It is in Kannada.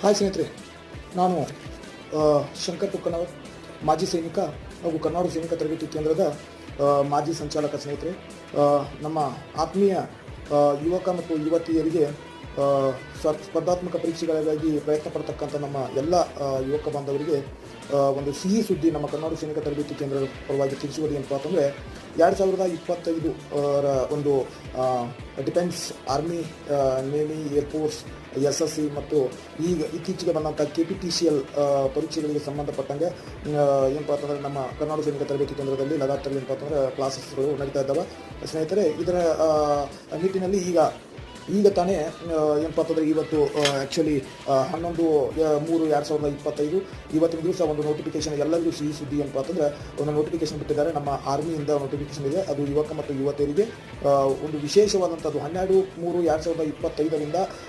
ಹಾಯ್ ಸ್ನೇಹಿತರೆ, ನಾನು ಶಂಕರ್ ತುಕ್ಕನವರ್ ಮಾಜಿ ಸೈನಿಕ ಹಾಗೂ ಕರ್ನಾಟಕ ಸೈನಿಕ ತರಬೇತಿ ಕೇಂದ್ರದ ಮಾಜಿ ಸಂಚಾಲಕ ಸ್ನೇಹಿತರೆ. ನಮ್ಮ ಆತ್ಮೀಯ ಯುವಕ ಮತ್ತು ಯುವತಿಯರಿಗೆ ಸ್ಪರ್ಧಾತ್ಮಕ ಪರೀಕ್ಷೆಗಳಿಗಾಗಿ ಪ್ರಯತ್ನ ಪಡ್ತಕ್ಕಂಥ ನಮ್ಮ ಎಲ್ಲ ಯುವಕ ಬಾಂಧವರಿಗೆ ಒಂದು ಸಿಹಿ ಸುದ್ದಿ ನಮ್ಮ ಕನ್ನಡ ಸೈನಿಕ ತರಬೇತಿ ಕೇಂದ್ರದ ಪರವಾಗಿ ತಿಳಿಸುವುದು ಏನಪ್ಪ ಅಂತಂದರೆ, ಎರಡು ಸಾವಿರದ ಇಪ್ಪತ್ತೈದು ರ ಒಂದು defence army navy air force S S C ಮತ್ತು ಈಗ ಇತ್ತೀಚೆಗೆ ಬಂದಂಥ K P T C L ಪರೀಕ್ಷೆಗಳಿಗೆ ಸಂಬಂಧಪಟ್ಟಂಗೆ ಏನಪ್ಪ ಅಂತಂದರೆ ನಮ್ಮ ಕನ್ನಡ ಸೈನಿಕ ತರಬೇತಿ ಕೇಂದ್ರದಲ್ಲಿ ಲಗಾತಾರ ಏನಪ್ಪ ಅಂತಂದರೆ ಕ್ಲಾಸಸ್ಗಳು ನಡೀತಾ ಇದ್ದಾವೆ. ಸ್ನೇಹಿತರೆ, ಇದರ ನಿಟ್ಟಿನಲ್ಲಿ ಈಗ ಈಗ ತಾನೇ ಏನಪ್ಪ ಅಂತಂದರೆ ಇವತ್ತು ಆ್ಯಕ್ಚುಲಿ ಹನ್ನೊಂದು ಮೂರು ಎರಡು ಸಾವಿರದ ಇಪ್ಪತ್ತೈದು, ಇವತ್ತಿನ ದಿವಸ ಒಂದು ನೋಟಿಫಿಕೇಶನ್ ಎಲ್ಲರಿಗೂ ಸಿಹಿ ಸುದ್ದಿ ಏನಪ್ಪ ಅಂತಂದರೆ ಒಂದು ನೋಟಿಫಿಕೇಶನ್ ಬಿಟ್ಟಿದ್ದಾರೆ. ನಮ್ಮ ಆರ್ಮಿಯಿಂದ ನೋಟಿಫಿಕೇಶನ್ ಇದೆ. ಅದು ಯುವಕ ಮತ್ತು ಯುವತಿಯರಿಗೆ ಒಂದು ವಿಶೇಷವಾದಂಥದ್ದು ಹನ್ನೆರಡು, ಮೂರು, ಎರಡು ಸಾವಿರದ ಇಪ್ಪತ್ತೈದರಿಂದ